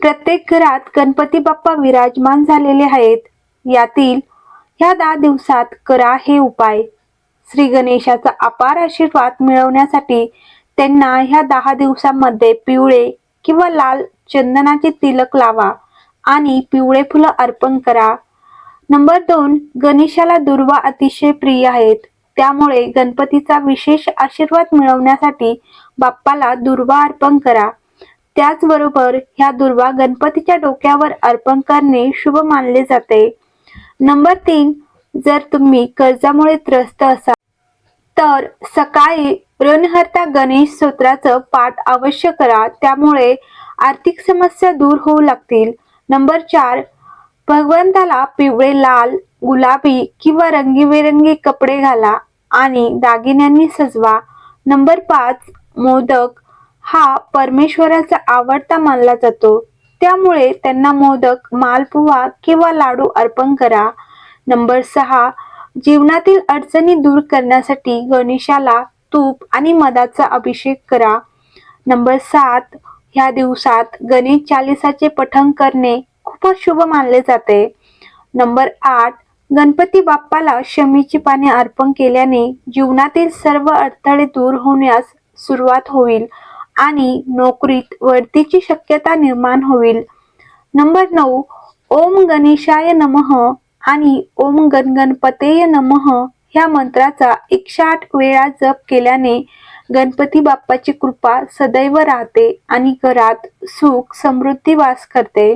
प्रत्येक घरात गणपती बाप्पा विराजमान झालेले आहेत. यातील ह्या दहा दिवसात करा हे उपाय. श्री गणेशाचा अपार आशीर्वाद मिळवण्यासाठी त्यांना ह्या दहा दिवसांमध्ये पिवळे किंवा लाल चंदनाचे तिलक लावा आणि पिवळे फुलं अर्पण करा. नंबर दोन गणेशाला दुर्वा अतिशय प्रिय आहेत. त्यामुळे गणपतीचा विशेष आशीर्वाद मिळवण्यासाठी बाप्पाला दुर्वा अर्पण करा. त्याचबरोबर ह्या दुर्वा गणपतीच्या डोक्यावर अर्पण करणे शुभ मानले जाते. नंबर तीन जर तुम्ही कर्जामुळे त्रस्त असाल तर सकाळी ऋणहर्ता गणेश स्तोत्राचं पाठ अवश्य करा. त्यामुळे आर्थिक समस्या दूर होऊ लागतील. नंबर चार भगवंताला पिवळे लाल गुलाबी किंवा रंगीबेरंगी कपडे घाला आणि दागिन्यांनी सजवा. नंबर पाच मोदक हा परमेश्वराचा आवडता मानला जातो. त्यामुळे त्यांना मोदक मालपुवा किंवा लाडू अर्पण करा. नंबर सहा जीवनातील अडचणी दूर करण्यासाठी गणेशाला तूप आणि मधाचा अभिषेक करा. नंबर सात ह्या दिवसात गणेश चालिसाचे पठण करणे खूपच शुभ मानले जाते. नंबर आठ गणपती बाप्पाला शमीची पाने अर्पण केल्याने जीवनातील सर्व अडथळे दूर होण्यास सुरुवात होईल. आणि नोकरीत वळतीची शक्यता निर्माण होईल. नंबर नऊ ओम गणेशाय नमः आणि ओम गणगणपतेय नमः ह्या मंत्राचा एकशे आठ वेळा जप केल्याने गणपती बाप्पाची कृपा सदैव राहते आणि घरात सुख समृद्धी वास करते.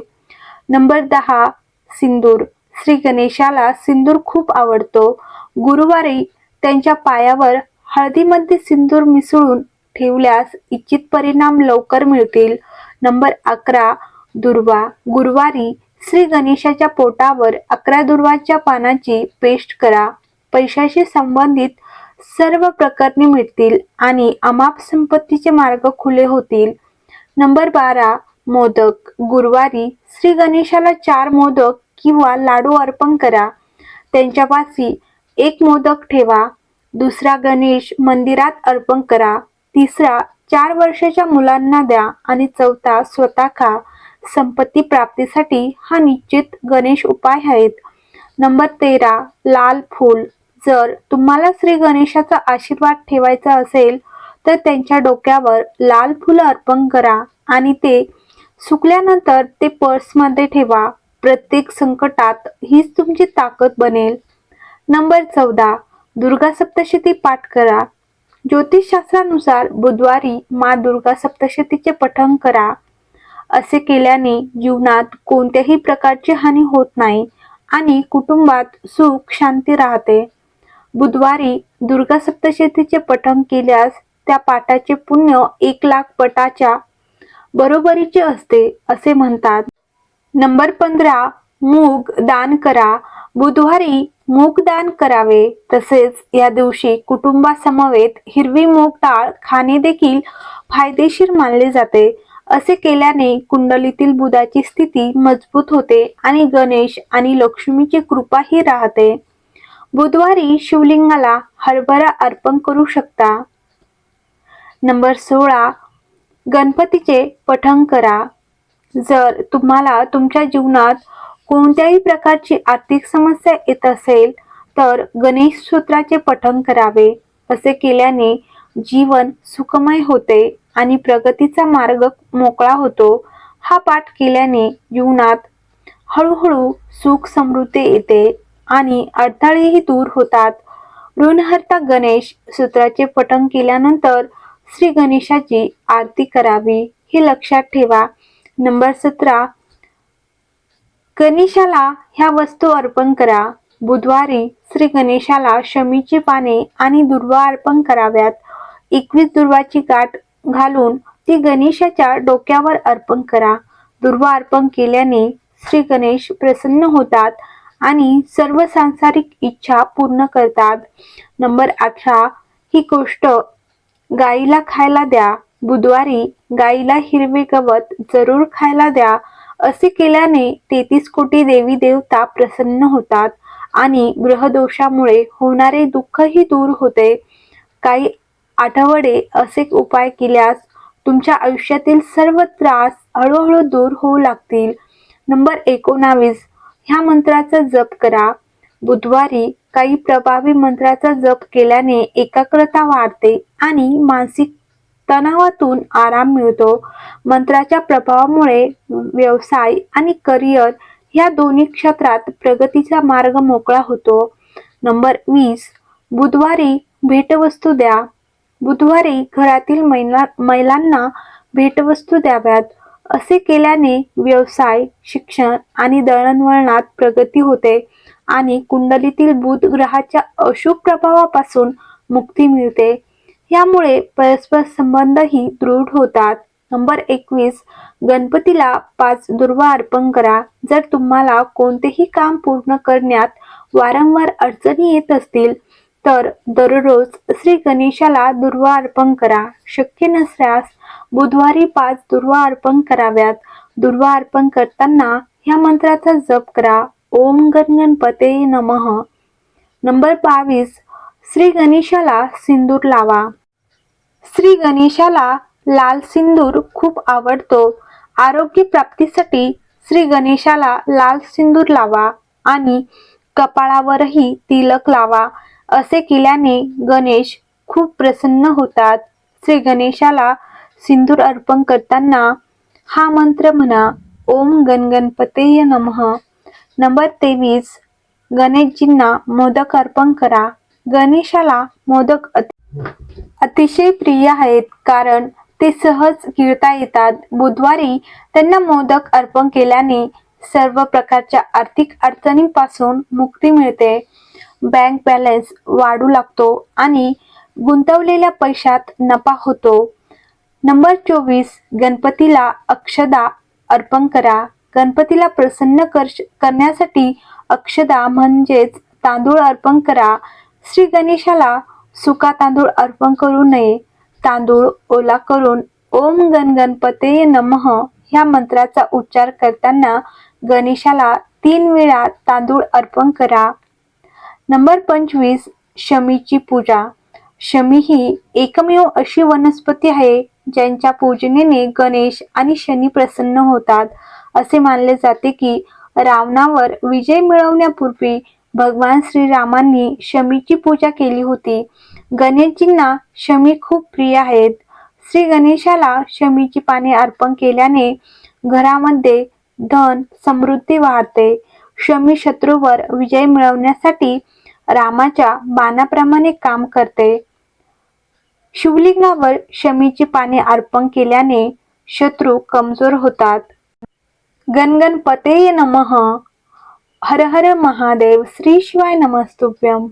नंबर दहा सिंदूर. श्री गणेशाला सिंदूर खूप आवडतो. गुरुवारी त्यांच्या पायावर हळदीमध्ये सिंदूर मिसळून ठेवल्यास इच्छित परिणाम लवकर मिळतील. नंबर अकरा दुर्वा. गुरुवारी श्री गणेशाच्या पोटावर अकरा दुर्वाच्या पानाची पेस्ट करा. पैशाशी संबंधित सर्व प्रकरणे मिळतील आणि अमाप संपत्तीचे मार्ग खुले होतील. नंबर बारा मोदक. गुरुवारी श्री गणेशाला चार मोदक किंवा लाडू अर्पण करा. त्यांच्यापाशी एक मोदक ठेवा. दुसरा गणेश मंदिरात अर्पण करा. तिसरा चार वर्षाच्या मुलांना द्या आणि चौथा स्वतः खा. संपत्ती प्राप्तीसाठी हा निश्चित गणेश उपाय आहेत. नंबर तेरा लाल फूल. जर तुम्हाला श्री गणेशाचा आशीर्वाद ठेवायचा असेल तर त्यांच्या डोक्यावर लाल फुलं अर्पण करा आणि ते सुकल्यानंतर ते पर्समध्ये ठेवा. प्रत्येक संकटात हीच तुमची ताकद बनेल. नंबर चौदा दुर्गा सप्तशती पाठ करा. ज्योतिषशास्त्रानुसार बुधवारी मा दुर्गा सप्तशतीचे पठण करा. असे केल्याने जीवनात कोणत्याही प्रकारची हानी होत नाही आणि कुटुंबात सुख शांती राहते. बुधवारी दुर्गा सप्तशतीचे पठण केल्यास त्या पाठाचे पुण्य एक लाख पटाच्या बरोबरीचे असते असे म्हणतात. नंबर पंधरा मूग दान करा. बुधवारी मूगदान करावे. तसेच या दिवशी कुटुंबासमवेत हिरवी मूग डाळ खाणे देखील फायदेशीर मानले जाते. असे केल्याने कुंडलीतील बुधाची स्थिती मजबूत होते आणि गणेश आणि लक्ष्मीची कृपाही राहते. बुधवारी शिवलिंगाला हरभरा अर्पण करू शकता. नंबर सोळा. गणपतीचे पठण करा. जर तुम्हाला तुमच्या जीवनात कोणत्याही प्रकारची आर्थिक समस्या येत असेल तर गणेश सूत्राचे पठण करावे. असे केल्याने जीवन सुखमय होते आणि प्रगतीचा मार्ग मोकळा होतो. हा पाठ केल्याने जीवनात हळूहळू सुख समृद्धी येते आणि अडथळेही दूर होतात. ऋणहर्ता गणेश सूत्राचे पठण केल्यानंतर श्री गणेशाची आरती करावी हे लक्षात ठेवा. नंबर सतरा गणेशाला ह्या वस्तू अर्पण करा. बुधवारी श्री गणेशाला शमीची पाने आणि दुर्वा अर्पण कराव्यात. एकवीस दुर्वाची गाठ घालून ती गणेशाच्या डोक्यावर अर्पण करा. दुर्वा अर्पण केल्याने श्री गणेश प्रसन्न होतात आणि सर्व सांसारिक इच्छा पूर्ण करतात. नंबर अठरा ही गोष्ट गाईला खायला द्या. बुधवारी गाईला हिरवे गवत जरूर खायला द्या. असे केल्याने तेहतीस कोटी देवी देवता प्रसन्न होतात आणि ग्रहदोषामुळे होणारे दुःखही दूर होते. काही आठवडे असे उपाय केल्यास तुमच्या आयुष्यातील सर्व त्रास हळूहळू दूर होऊ लागतील. नंबर एकोणावीस. ह्या मंत्राचा जप करा. बुधवारी काही प्रभावी मंत्राचा जप केल्याने एकाग्रता वाढते आणि मानसिक तणावातून आराम मिळतो. मंत्राच्या प्रभावामुळे व्यवसाय आणि करिअर या दोन्ही क्षेत्रात प्रगतीचा मार्ग मोकळा होतो. नंबर वीस बुधवारी भेटवस्तू द्या. बुधवारी घरातील महिला महिलांना भेटवस्तू द्याव्यात. असे केल्याने व्यवसाय शिक्षण आणि दळणवळणात प्रगती होते आणि कुंडलीतील बुध ग्रहाच्या अशुभ प्रभावापासून मुक्ती मिळते. यामुळे परस्पर संबंधही दृढ होतात. नंबर एकवीस गणपतीला पाच दुर्वा अर्पण करा. जर तुम्हाला कोणतेही काम पूर्ण करण्यात वारंवार अडचणी येत असतील तर दररोज श्री गणेशाला दुर्वा अर्पण करा. शक्य नसल्यास बुधवारी पाच दुर्वा अर्पण कराव्यात. दुर्वा अर्पण करताना ह्या मंत्राचा जप करा. ओम गण गणपते नमः. नंबर बावीस श्री गणेशाला सिंदूर लावा. श्री गणेशाला लाल सिंदूर खूप आवडतो. आरोग्य प्राप्तीसाठी श्री गणेशाला लाल सिंदूर लावा आणि कपाळावरही तिलक लावा असे केल्याने गणेश खूप प्रसन्न होतात. श्री गणेशाला सिंदूर अर्पण करताना हा मंत्र म्हणा ओम गणगणपतेय नमः. नंबर तेवीस गणेशजींना मोदक अर्पण करा. गणेशाला मोदक अति अतिशय प्रिय आहेत कारण ते सहज गिळता येतात. बुधवारी त्यांना मोदक अर्पण केल्याने सर्व प्रकारच्या आर्थिक अडचणींपासून मुक्ती मिळते. बँक बॅलन्स वाढू लागतो आणि गुंतवलेल्या पैशात नफा होतो. नंबर चोवीस गणपतीला अक्षदा अर्पण करा. गणपतीला प्रसन्न कर करण्यासाठी अक्षदा म्हणजेच तांदूळ अर्पण करा. श्री गणेशाला सुका तांदूळ अर्पण करू नये. तांदूळ ओला करून ओम गण गणपते नमः ह्या मंत्राचा उच्चार करताना गणेशाला तीन वेळा तांदूळ अर्पण करा. नंबर पंचवीस शमीची पूजा. शमी ही एकमेव अशी वनस्पती आहे ज्यांच्या पूजनेने गणेश आणि शनी प्रसन्न होतात. असे मानले जाते की रावणावर विजय मिळवण्यापूर्वी भगवान श्रीरामांनी शमीची पूजा केली होती. गणेशजींना शमी खूप प्रिय आहेत. श्री गणेशाला शमीची पाने अर्पण केल्याने घरामध्ये धन समृद्धी वाढते. शमी शत्रूवर विजय मिळवण्यासाठी रामाच्या बाणाप्रमाणे काम करते. शिवलिंगावर शमीची पाने अर्पण केल्याने शत्रू कमजोर होतात. गणगणपतेय नमः. हर हर महादेव श्री शिवाय नमस्तुभ्यम.